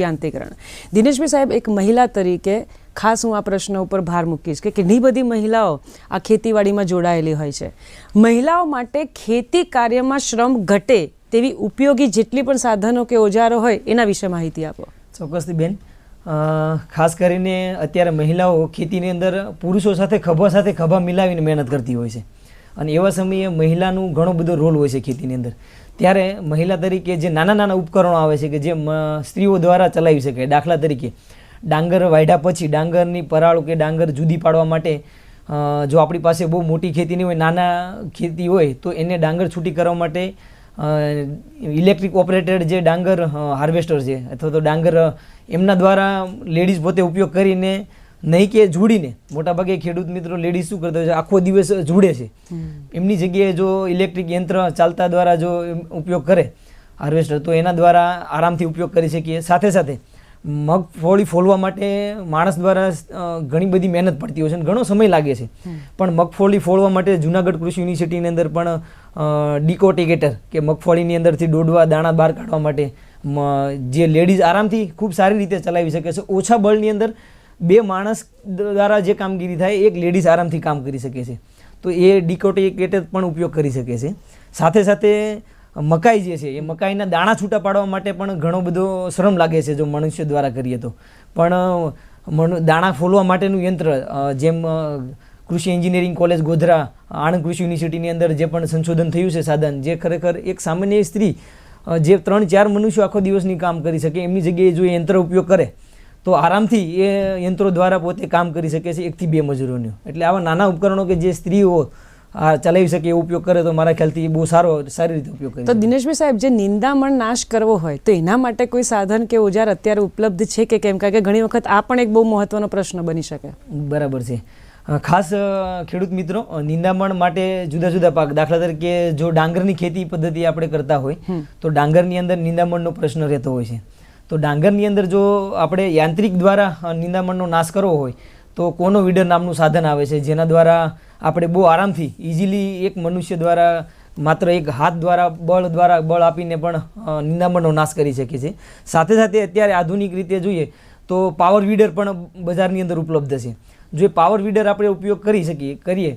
યાંત્રિકરણ દિનેશભાઈ સાહેબ, એક મહિલા તરીકે ખાસ હું આ પ્રશ્ન ઉપર ભાર મૂકીશ કે ઘણી બધી મહિલાઓ આ ખેતીવાડીમાં જોડાયેલી હોય છે. મહિલાઓ માટે ખેતી કાર્યમાં શ્રમ ઘટે તેવી ઉપયોગી જેટલી પણ સાધનો કે ઓજારો હોય એના વિશે માહિતી આપો. ચોક્કસથી બેન ખાસ કરીને અત્યારે મહિલાઓ ખેતીની અંદર પુરુષો સાથે ખભા સાથે ખભા મિલાવીને મહેનત કરતી હોય છે. અને એવા સમયે મહિલાનું ઘણો બધો રોલ હોય છે ખેતીની અંદર. ત્યારે મહિલા તરીકે જે નાના નાના ઉપકરણો આવે છે કે જે સ્ત્રીઓ દ્વારા ચલાવી શકે દાખલા તરીકે. ડાંગર વાઢ્યા પછી ડાંગરની પરાળો કે ડાંગર જુદી પાડવા માટે જો આપણી પાસે બહુ મોટી ખેતી નહીં હોય, નાના ખેતી હોય, તો એને ડાંગર છૂટી કરવા માટે ઇલેક્ટ્રિક ઓપરેટેડ જે ડાંગર હાર્વેસ્ટર છે, અથવા તો ડાંગર, એમના દ્વારા લેડીઝ પોતે ઉપયોગ કરીને નહીં કે જોડીને. મોટાભાગે ખેડૂત મિત્રો લેડીઝ શું કરતા હોય છે? આખો દિવસ જોડે છે. એમની જગ્યાએ જો ઇલેક્ટ્રિક યંત્ર ચાલતા દ્વારા જો ઉપયોગ કરે હાર્વેસ્ટર તો એના દ્વારા આરામથી ઉપયોગ કરી શકીએ. સાથે સાથે મગફળી ફોલવા માટે માણસ દ્વારા ઘણી બધી મહેનત પડતી હોય છે અને ઘણો સમય લાગે છે. પણ મગફળી ફોલવા માટે જુનાગઢ કૃષિ યુનિવર્સિટીની અંદર પણ ડિકોટિગેટર કે મગફળીની અંદરથી દોડવા દાણા બહાર કાઢવા માટે જે લેડીઝ આરામથી ખૂબ સારી રીતે ચલાવી શકે છે. ઓછા બળની અંદર બે માણસ દ્વારા જે કામગીરી થાય, એક લેડીઝ આરામથી કામ કરી શકે છે. તો એ ડિકોટિકેટર પણ ઉપયોગ કરી શકે છે. સાથે સાથે મકાઈ જે છે, એ મકાઈના દાણા છૂટા પાડવા માટે પણ ઘણો બધો શ્રમ લાગે છે જો મનુષ્ય દ્વારા કરીએ તો. પણ દાણા ફોલવા માટેનું યંત્ર જેમ કૃષિ એન્જિનિયરિંગ કોલેજ ગોધરા, આણંદ કૃષિ યુનિવર્સિટીની અંદર જે પણ સંશોધન થયું છે સાધન, જે ખરેખર એક સામાન્ય સ્ત્રી જે ત્રણ ચાર મનુષ્યો આખો દિવસની કામ કરી શકે, એમની જગ્યાએ જો યંત્ર ઉપયોગ કરે તો આરામથી એ યંત્રો દ્વારા પોતે કામ કરી શકે છે એકથી બે મજૂરોનું. એટલે આવા નાના ઉપકરણો કે જે સ્ત્રીઓ આ ચલાવી શકે એવો ઉપયોગ કરે તો મારા ખ્યાલથી બહુ સારો સારી રીતે ઉપયોગ કરે તો દિનેશભાઈ સાહેબ જે નિંદામણ નાશ કરવો હોય તો એના માટે કોઈ સાધન કે ઓજાર અત્યારે ઉપલબ્ધ છે કે કેમ? કારણ કે ઘણી વખત આ પણ એક બહુ મહત્વનો પ્રશ્ન બની શકે. બરાબર છે. ખાસ ખેડૂત મિત્રો નિંદામણ માટે જુદા જુદા પાક દાખલા તરીકે જો ડાંગરની ખેતી પદ્ધતિ આપણે કરતા હોય તો ડાંગરની અંદર નિંદામણનો પ્રશ્ન રહેતો હોય છે. તો ડાંગરની અંદર જો આપણે યાંત્રિક દ્વારા નિંદામણનો નાશ કરવો હોય, તો કોનો વીડર નામનું સાધન આવે છે? જેના દ્વારા આપણે બહુ આરામથી ઇઝીલી એક મનુષ્ય દ્વારા, માત્ર એક હાથ દ્વારા, બળ દ્વારા બળ આપીને પણ નિંદામણનો નાશ કરી શકીએ છીએ. સાથે સાથે અત્યારે આધુનિક રીતે જોઈએ, તો પાવર વીડર પણ બજારની અંદર ઉપલબ્ધ છે. જો પાવર વીડર આપણે ઉપયોગ કરી શકીએ, કરીએ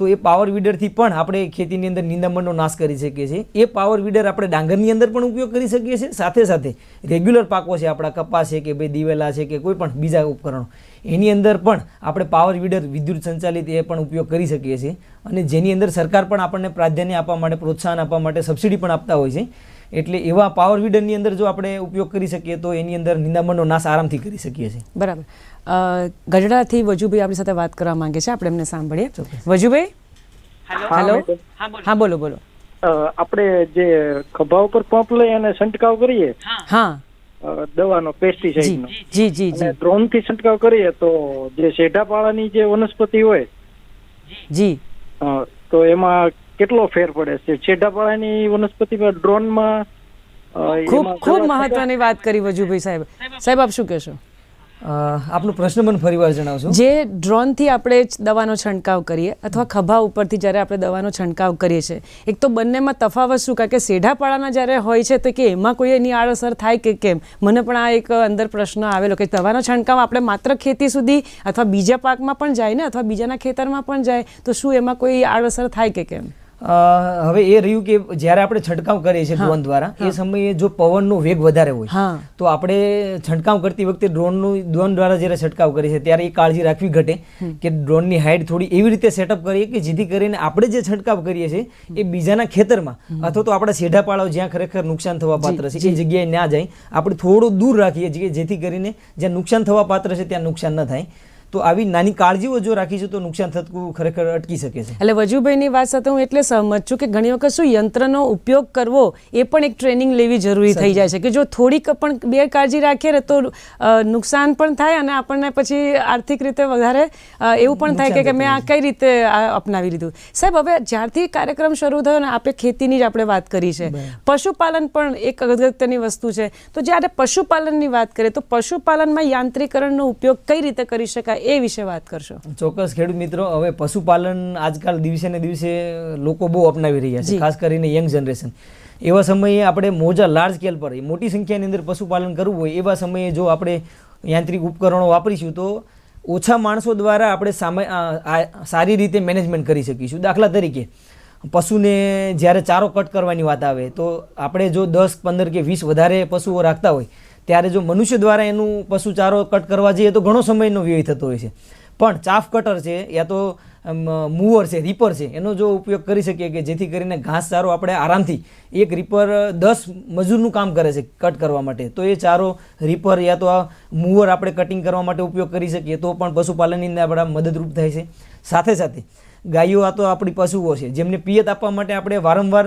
તો એ પાવર વીડરથી પણ આપણે ખેતીની અંદર નિંદામણનો નાશ કરી શકીએ છીએ. એ પાવર વીડર આપણે ડાંગરની અંદર પણ ઉપયોગ કરી શકીએ છીએ. સાથે સાથે રેગ્યુલર પાકો છે, આપણા કપાસ છે કે ભાઈ દિવેલા છે કે કોઈ પણ બીજા ઉપકરણો. એની અંદર પણ આપણે પાવર વીડર વિદ્યુત સંચાલિત એ પણ ઉપયોગ કરી શકીએ છીએ. અને જેની અંદર સરકાર પણ આપણને પ્રાધાન્ય આપવા માટે, પ્રોત્સાહન આપવા માટે સબસિડી પણ આપતા હોય છે. એટલે એવા પાવર વીડરની અંદર જો આપણે ઉપયોગ કરી શકીએ તો એની અંદર નિંદામણનો નાશ આરામથી કરી શકીએ છીએ. બરાબર. અ, ગઢડાથી વજુભાઈ આપણી સાથે વાત કરવા માંગે છે. આપણે એમને સાંભળીએ. વજુભાઈ? હેલો હા બોલો. બોલો. આપણે જે ખભા ઉપર પંપ લઈ અને છંટકાવ કરીએ? હા. દવાનો પેસ્ટિસાઇડનો જી જી જી અને ડ્રોનથી છંટકાવ કરીએ તો જે શેઢાપાળાની જે વનસ્પતિ હોય જી. અ, તો એમાં કેટલો ફેર પડે છે? છેડાપાળાની વનસ્પતિમાં ડ્રોનમાં ખૂબ ખૂબ મહત્વની વાત કરી વજુભાઈ સાહેબ. સાહેબ આપ શું કહેશો? આપનો પ્રશ્ન મને ફરીવાર જણાવશો. જે ડ્રોનથી આપણે દવાનો છંટકાવ કરીએ અથવા ખભા ઉપરથી જ્યારે આપણે દવાનો છંટકાવ કરીએ છીએ એક તો બંનેમાં તફાવત શું? કારણ કે સેઢાપાળાના જ્યારે હોય છે તો કે એમાં કોઈ એની આડઅસર થાય કે કેમ? મને પણ આ એક અંદર પ્રશ્ન આવેલો કે દવાનો છંટકાવ આપણે માત્ર ખેતી સુધી અથવા બીજા પાકમાં પણ જાય ને? અથવા બીજાના ખેતરમાં પણ જાય તો શું એમાં કોઈ આડઅસર થાય કે કેમ? હવે એ રહ્યું કે જ્યારે આપણે છંટકાવ કરીએ છીએ ડ્રોન દ્વારા એ સમયે જો પવનનો વેગ વધારે હોય તો આપણે છંટકાવ કરતી વખતે ડ્રોનનું ડ્રોન દ્વારા જ્યારે છંટકાવ કરીએ છીએ ત્યારે એ કાળજી રાખવી ઘટે કે ડ્રોનની હાઇટ થોડી એવી રીતે સેટઅપ કરીએ કે જેથી કરીને આપણે જે છંટકાવ કરીએ છીએ એ બીજાના ખેતરમાં અથવા તો આપણા સેઢાપાળાઓ જ્યાં ખરેખર નુકસાન થવા પાત્ર છે એ જગ્યાએ ના જાય આપણે થોડું દૂર રાખીએ છીએ જેથી કરીને જ્યાં નુકસાન થવા પાત્ર છે ત્યાં નુકસાન ન થાય. તો આવી નાની કાળજીઓ જો રાખીશું તો નુકસાન થતું ખરેખર અટકી શકે છે. એટલે વજુભાઈની વાત સાથે હું એટલે સહમત છું કે ઘણી વખત શું યંત્રનો ઉપયોગ કરવો એ પણ એક ટ્રેનિંગ લેવી જરૂરી થઈ જાય છે કે જો થોડીક પણ બે કાળજી રાખીએ ને તો નુકસાન પણ થાય અને આપણને પછી આર્થિક રીતે વધારે એવું પણ થાય કે- કે મેં આ કઈ રીતે અપનાવી લીધું. સાહેબ હવે જ્યારથી કાર્યક્રમ શરૂ થયો ને આપણે ખેતીની જ આપણે વાત કરી છે. પશુપાલન પણ એક અગત્યની વસ્તુ છે. તો જ્યારે પશુપાલનની વાત કરીએ તો પશુપાલનમાં યાંત્રિકરણનો ઉપયોગ કઈ રીતે કરી શકાય? એ વિશે વાત કરશો? ચોક્કસ ખેડૂત મિત્રો હવે પશુપાલન આજકાલ દિવસે ને દિવસે લોકો બહુ અપનાવી રહ્યા છે ખાસ કરીને યંગ જનરેશન. એવા સમયે આપણે મોજા લાર્જ સ્કેલ પર મોટી સંખ્યાની અંદર પશુપાલન કરવું હોય એવા સમયે જો આપણે યાંત્રિક ઉપકરણો વાપરીશું તો ઓછા માણસો દ્વારા આપણે સામે સારી રીતે મેનેજમેન્ટ કરી શકીશું. દાખલા તરીકે પશુને જ્યારે ચારો કટ કરવાની વાત આવે તો આપણે જો દસ પંદર કે વીસ વધારે પશુઓ રાખતા હોય ત્યારે જો મનુષ્ય દ્વારા એનું પશુ ચારો કટ કરવા જઈએ તો ઘણો સમયનો વ્યય થતો હોય છે. પણ ચાફ કટર છે યા તો મૂવર છે, રીપર છે, એનો જો ઉપયોગ કરી શકીએ કે જેથી કરીને ઘાસ ચારો આપણે આરામથી એક રીપર દસ મજૂરનું કામ કરે છે કટ કરવા માટે, તો એ ચારો રીપર યા તો આ મૂવર આપણે કટિંગ કરવા માટે ઉપયોગ કરી શકીએ તો પણ પશુપાલનની અંદર આપણા મદદરૂપ થાય છે. સાથે સાથે ગાયો આ તો આપણી પશુઓ છે. જેમને પિયત આપવા માટે આપણે વારંવાર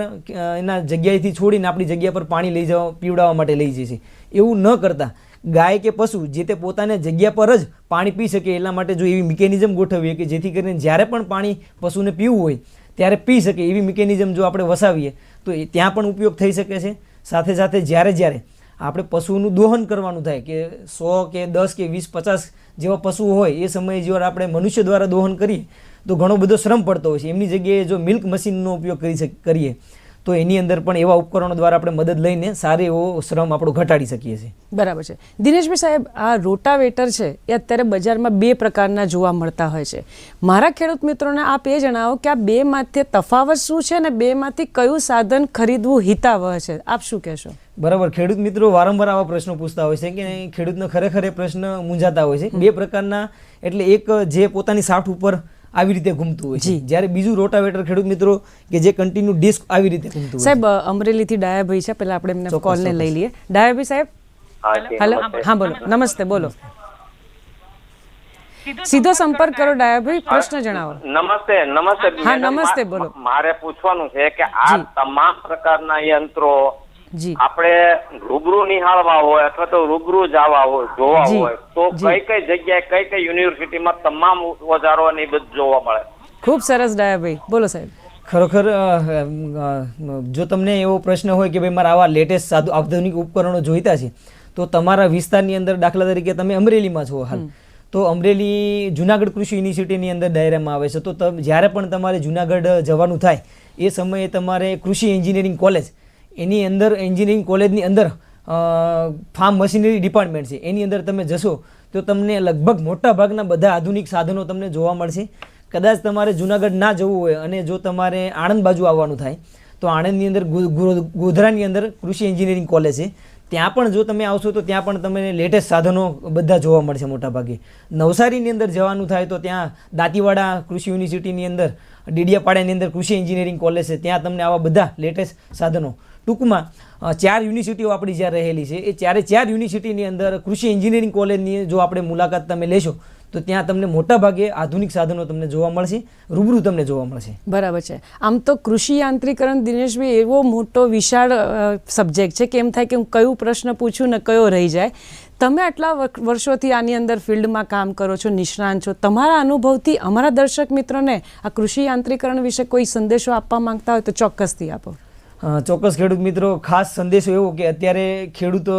એના જગ્યાએથી છોડીને આપણી જગ્યા પર પાણી લઈ જવા, પીવડાવવા માટે લઈ જઈએ છીએ. એવું ન કરતા. ગાય કે પશુ જે તે પોતાને જગ્યા પર જ પાણી પી શકે એટલા માટે જો એવી મિકેનિઝમ ગોઠવીએ કે જેથી કરીને જ્યારે પણ પાણી પશુને પીવું હોય, ત્યારે પી શકે એવી મિકેનિઝમ જો આપણે વસાવીએ, તો ત્યાં પણ ઉપયોગ થઈ શકે છે. સાથે સાથે જ્યારે જ્યારે આપણે પશુનું દોહન કરવાનું થાય કે સો કે દસ કે વીસ, પચાસ જેવા પશુ હોય, એ સમયે જ્યારે આપણે મનુષ્ય દ્વારા દોહન કરીએ તો ઘણો બધો શ્રમ પડતો હોય છે. એમની જગ્યાએ જો મિલ્ક મશીનનો ઉપયોગ કરી કરીએ, તો એની અંદર પણ એવા ઉપકરણો દ્વારા આપણે મદદ લઈને સારો એવો શ્રમ આપણો ઘટાડી શકીએ છીએ. બરાબર છે. દિનેશભાઈ સાહેબ, આ રોટાવેટર છે, એ અત્યારે બજારમાં બે પ્રકારના જોવા મળતા હોય છે. મારા ખેડૂત મિત્રોને આપ એ જણાવો કે આ બેમાંથી તફાવત શું છે અને બેમાંથી કયું સાધન ખરીદવું હિતાવહ છે? આપ શું કહેશો? બરાબર ખેડૂત મિત્રો વારંવાર આવા પ્રશ્નો પૂછતા હોય છે કે ખેડૂતનો ખરેખર એ પ્રશ્ન મૂંઝાતા હોય છે. બે પ્રકારના એટલે એક જે પોતાની સાઠ ઉપર આવી રીતે ઘૂમતું હોય છે. જ્યારે બીજું રોટાવેટર ખેડૂત મિત્રો કે જે કન્ટિન્યુ ડિસ્ક આવી રીતે ઘૂમતું હોય સાહેબ અમરેલીથી ડાયાભાઈ છે. પહેલા આપણે એમને કોલને લઈ લઈએ. ડાયાભાઈ સાહેબ? હા હેલો? હા બોલો. નમસ્તે બોલો. સીધો સંપર્ક કરો ડાયાભાઈ પ્રશ્ન જણાવો. નમસ્તે નમસ્તે. હા, નમસ્તે, બોલો. મારે પૂછવાનું છે કે આ તમામ પ્રકારના યંત્રો આપણે રૂબરૂ નિહાળવા હોય અથવા તો રૂબરૂ જવા હોય જોવા હોય તો જી. કઈ કઈ જગ્યાએ કઈ કઈ યુનિવર્સિટીમાં તમામ ઓજારો ને એ બધું જોવા મળે? ખૂબ સરસ ડાયાભાઈ. બોલો સાહેબ. ખરેખર જો તમને એવો પ્રશ્ન હોય કે ભાઈ મારે આવા લેટેસ્ટ સાધુ આધુનિક ઉપકરણો જોઈતા છે તો તમારા વિસ્તારની અંદર દાખલા તરીકે તમે અમરેલીમાં છો હાલ. તો અમરેલી જુનાગઢ કૃષિ યુનિવર્સિટીની અંદર દાયરામાં આવે છે. તો તમ- જ્યારે પણ તમારે જુનાગઢ જવાનું થાય એ સમયે તમારે કૃષિ એન્જિનિયરિંગ કોલેજ એની અંદર એન્જિનિયરિંગ કોલેજની અંદર ફાર્મ મશીનરી ડિપાર્ટમેન્ટ છે. એની અંદર તમે જશો તો તમને લગભગ મોટા ભાગના બધા આધુનિક સાધનો તમને જોવા મળશે. કદાચ તમારે જુનાગઢ ના જવું હોય અને જો તમારે આણંદ બાજુ આવવાનું થાય, તો આણંદની અંદર ગોધરાની અંદર કૃષિ એન્જિનિયરિંગ કોલેજ છે. ત્યાં પણ જો તમે આવશો તો ત્યાં પણ તમને લેટેસ્ટ સાધનો બધા જોવા મળશે મોટાભાગે. નવસારીની અંદર જવાનું થાય તો ત્યાં દાંતીવાડા કૃષિ યુનિવર્સિટીની અંદર, ડીડિયાપાડાની અંદર કૃષિ એન્જિનિયરિંગ કોલેજ છે. ત્યાં તમને આવા બધા લેટેસ્ટ સાધનો ટૂંકમાં ચાર યુનિવર્સિટીઓ આપણી જ્યાં રહેલી છે, એ ચારે ચાર યુનિવર્સિટીની અંદર કૃષિ એન્જિનિયરિંગ કોલેજની જો આપણે મુલાકાત તમે લેશો, તો ત્યાં તમને મોટા ભાગે આધુનિક સાધનો તમને જોવા મળશે, રૂબરૂ તમને જોવા મળશે. બરાબર છે. આમ તો કૃષિ યાંત્રિકરણ દિનેશભાઈ, એવો મોટો વિશાળ સબ્જેક્ટ છે કે એમ થાય કે હું કયું પ્રશ્ન પૂછું ને કયો રહી જાય. તમે આટલા વર્ષોથી આની અંદર ફિલ્ડમાં કામ કરો છો, નિષ્ણાંત છો. તમારા અનુભવથી અમારા દર્શક મિત્રોને આ કૃષિ યાંત્રિકરણ વિશે કોઈ સંદેશો આપવા માંગતા હોય તો ચોક્કસથી આપો. ચોક્કસ ખેડૂત મિત્રો, ખાસ સંદેશો એવો કે અત્યારે ખેડૂતો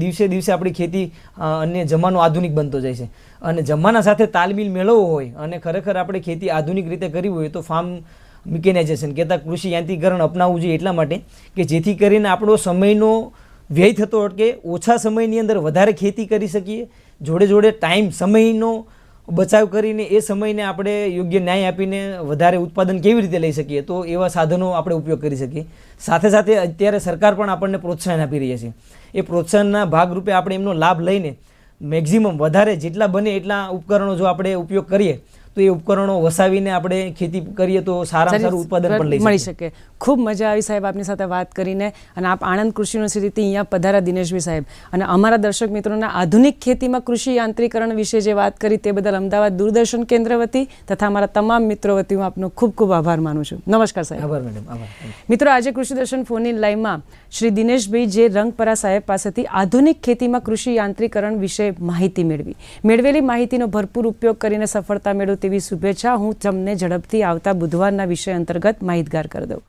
દિવસે દિવસે આપણી ખેતી અને જમાનો આધુનિક બનતો જાય છે. અને જમાના સાથે તાલમીલ મેળવવો હોય અને ખરેખર આપણે ખેતી આધુનિક રીતે કરવી હોય તો ફાર્મ મિકેનાઇઝેશન કહેતા કૃષિ યાંત્રિકરણ અપનાવવું જોઈએ એટલા માટે કે જેથી કરીને આપણો સમયનો વ્યય થતો અટકે, ઓછા સમયની અંદર વધારે ખેતી કરી શકીએ. જોડે જોડે ટાઈમ સમયનો બચાવ કરીને એ સમયને આપણે યોગ્ય ન્યાય આપીને વધારે ઉત્પાદન કેવી રીતે લઈ શકીએ, તો એવા સાધનો આપણે ઉપયોગ કરી શકીએ. સાથે સાથે અત્યારે સરકાર પણ આપણને પ્રોત્સાહન આપી રહી છે. એ પ્રોત્સાહનના ભાગરૂપે આપણે એમનો લાભ લઈને મેક્ઝિમમ વધારે જેટલા બને એટલા ઉપકરણો જો આપણે ઉપયોગ કરીએ તો એ ઉપકરણો વસાવીને આપણે ખેતી કરીએ તો સારામાં સારું ઉત્પાદન પણ લઈ મળી શકે. ખૂબ મજા આવી સાહેબ આપની સાથે વાત કરીને અને આપ આણંદ કૃષિ યુનિવર્સિટીથી અહીંયા પધારા દિનેશભાઈ સાહેબ. અને અમારા દર્શક મિત્રોને આધુનિક ખેતીમાં કૃષિ યાંત્રિકરણ વિશે જે વાત કરી તે બદલ અમદાવાદ દૂરદર્શન કેન્દ્ર વતી તથા અમારા તમામ મિત્રો વતી હું આપનો ખૂબ ખૂબ આભાર માનું છું. નમસ્કાર સાહેબ. આભાર મેડમ આભાર. મિત્રો આજે કૃષિ દર્શન ફોનની લાઈનમાં શ્રી દિનેશભાઈ જે રંગપરા સાહેબ પાસેથી આધુનિક ખેતીમાં કૃષિ યાંત્રિકરણ વિશે માહિતી મેળવી. મેળવેલી માહિતીનો ભરપૂર ઉપયોગ કરીને સફળતા મેળવો તેવી શુભેચ્છા હું તમને ઝડપથી આવતા બુધવારના વિષય અંતર્ગત માહિતગાર કરી દઉં.